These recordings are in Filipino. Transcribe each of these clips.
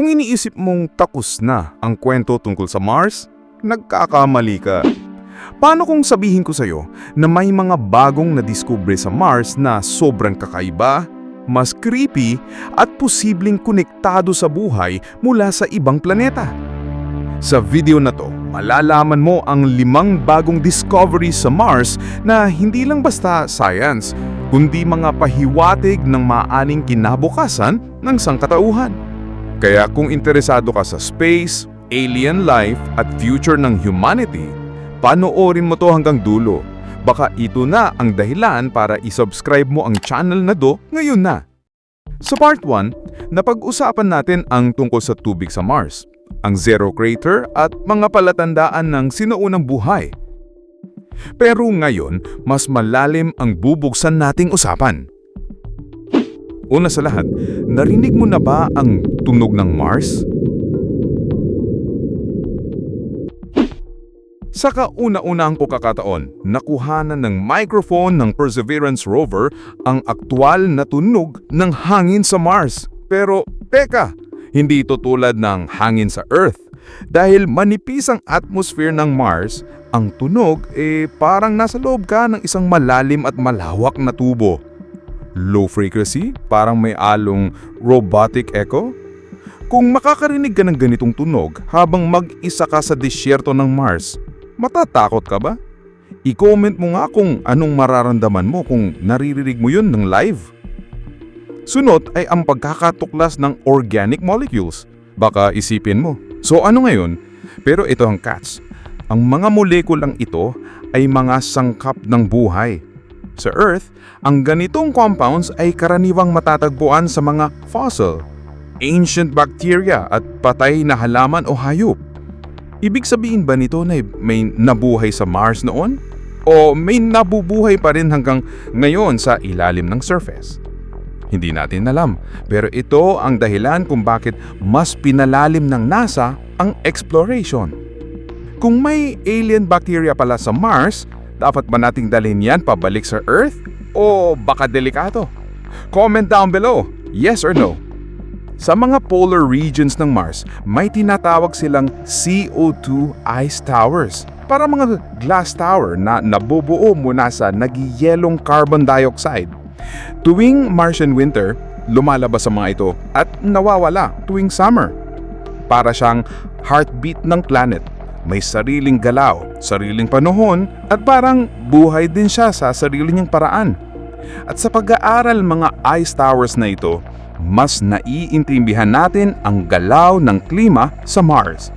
Kung iniisip mong takus na ang kwento tungkol sa Mars, nagkakamali ka. Paano kung sabihin ko sa'yo na may mga bagong nadiskubre sa Mars na sobrang kakaiba, mas creepy at posibleng konektado sa buhay mula sa ibang planeta? Sa video na to, malalaman mo ang limang bagong discoveries sa Mars na hindi lang basta science, kundi mga pahiwatig ng maaning kinabukasan ng sangkatauhan. Kaya kung interesado ka sa space, alien life at future ng humanity, panoorin mo to hanggang dulo. Baka ito na ang dahilan para isubscribe mo ang channel na do ngayon na. Sa part 1, napag-usapan natin ang tungkol sa tubig sa Mars, ang zero crater at mga palatandaan ng sinuunang buhay. Pero ngayon, mas malalim ang bubuksan nating usapan. Una sa lahat, narinig mo na ba ang tunog ng Mars? Sa kauna-unang pagkakataon, nakuhanan ng microphone ng Perseverance rover ang aktwal na tunog ng hangin sa Mars. Pero teka, hindi ito tulad ng hangin sa Earth. Dahil manipis ang atmosphere ng Mars, ang tunog eh parang nasa loob ka ng isang malalim at malawak na tubo. Low frequency, parang may along robotic echo. Kung makakarinig ka ng ganitong tunog habang mag-isa ka sa disyerto ng Mars, matatakot ka ba? I-comment mo nga kung anong mararamdaman mo kung naririnig mo yun ng live. Sunod ay ang pagkakatuklas ng organic molecules. Baka isipin mo, so ano ngayon? Pero ito ang catch. Ang mga molekulang ito ay mga sangkap ng buhay. Sa Earth, ang ganitong compounds ay karaniwang matatagpuan sa mga fossil, ancient bacteria at patay na halaman o hayop. Ibig sabihin ba nito na may nabuhay sa Mars noon? O may nabubuhay pa rin hanggang ngayon sa ilalim ng surface? Hindi natin alam, pero ito ang dahilan kung bakit mas pinalalim ng NASA ang exploration. Kung may alien bacteria pala sa Mars, dapat ba nating dalhin yan pabalik sa Earth? O baka delikado? Comment down below, yes or no. Sa mga polar regions ng Mars, may tinatawag silang CO2 ice towers. Para mga glass tower na nabubuo muna sa nagiyelong carbon dioxide. Tuwing Martian winter, lumalabas ang mga ito at nawawala tuwing summer. Para siyang heartbeat ng planet. May sariling galaw, sariling panahon at parang buhay din siya sa sarili niyang paraan. At sa pag-aaral mga ice towers na ito, mas naiintindihan natin ang galaw ng klima sa Mars.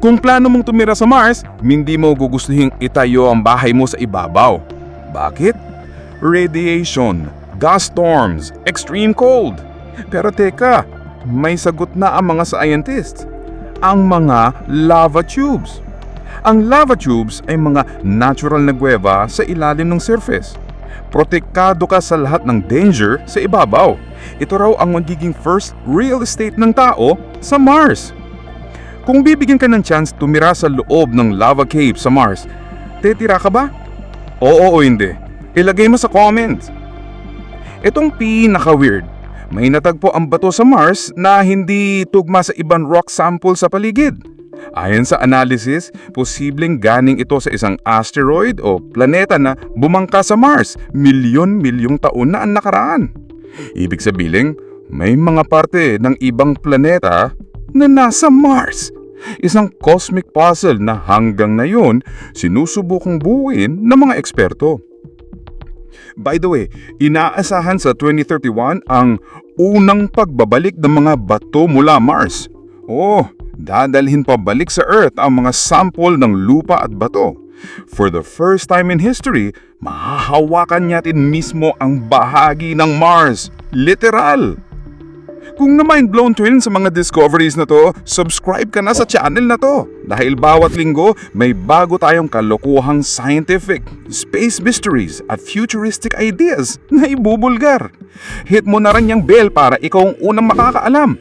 Kung plano mong tumira sa Mars, hindi mo gugustuhin itayo ang bahay mo sa ibabaw. Bakit? Radiation, gas storms, extreme cold. Pero teka, may sagot na ang mga scientists. Ang mga lava tubes. Ang lava tubes ay mga natural na guweba sa ilalim ng surface. Protekado ka sa lahat ng danger sa ibabaw. Ito raw ang magiging first real estate ng tao sa Mars. Kung bibigyan ka ng chance tumira sa loob ng lava cave sa Mars, titira ka ba? Oo o hindi. Ilagay mo sa comments. Itong pinaka-weird. May natagpo ang bato sa Mars na hindi tugma sa ibang rock sample sa paligid. Ayon sa analysis, posibleng ganing ito sa isang asteroid o planeta na bumangka sa Mars milyon-milyong taon na ang nakaraan. Ibig sabihin, may mga parte ng ibang planeta na nasa Mars. Isang cosmic puzzle na hanggang ngayon sinusubukang buuin ng mga eksperto. By the way, inaasahan sa 2031 ang unang pagbabalik ng mga bato mula Mars. Oh, dadalhin pa balik sa Earth ang mga sample ng lupa at bato. For the first time in history, mahahawakan natin mismo ang bahagi ng Mars. Literal! Kung na-mind blown twin sa mga discoveries na to, subscribe ka na sa channel na to. Dahil bawat linggo, may bago tayong kalokohang scientific, space mysteries at futuristic ideas na ibubulgar. Hit mo na rin yung bell para ikaw ang unang makakaalam.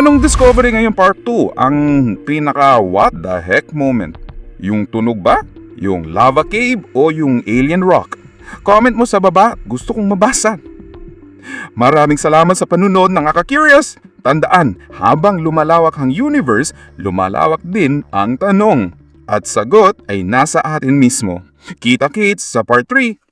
Anong discovery ngayon part 2 ang pinaka what the heck moment? Yung tunog ba? Yung lava cave o yung alien rock? Comment mo sa baba, gusto kong mabasa. Maraming salamat sa panunod ng Aka Curious. Tandaan, habang lumalawak ang universe, lumalawak din ang tanong. At sagot ay nasa atin mismo. Kita-kits sa part 3.